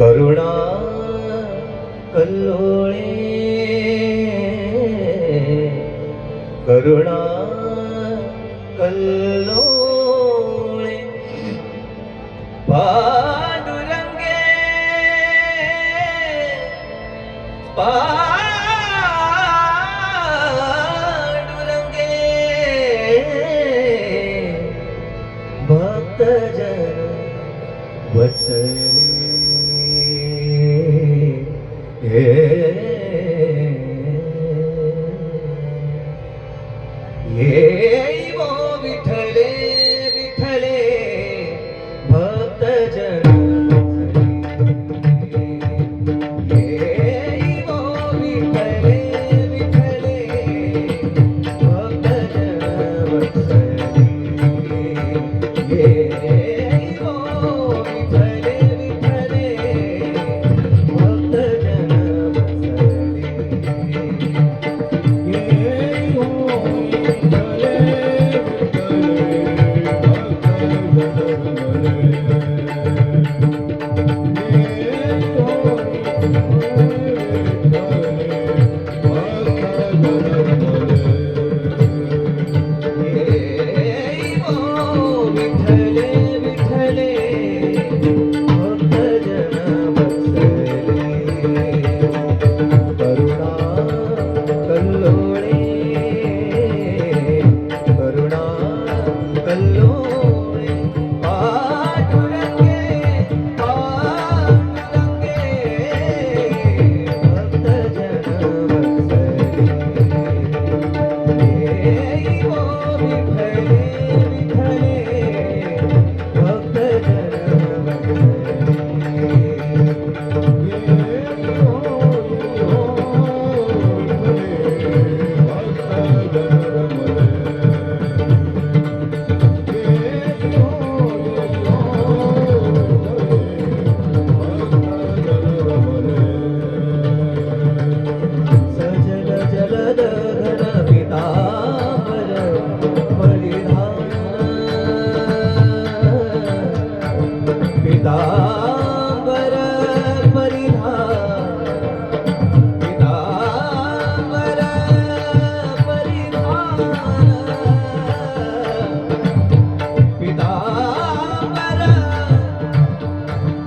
કરુણા કલ્લોળે કરુણા કલ્લો വിഠലേ വിഠലേ ഭക്തജന Yeah.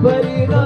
பரிதா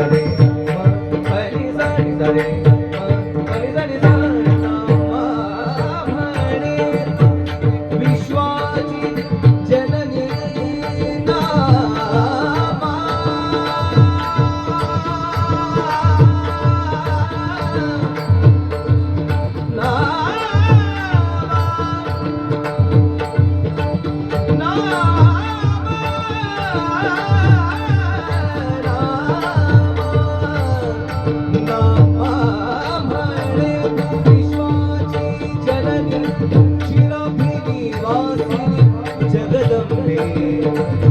ಕಡೆ Thank you.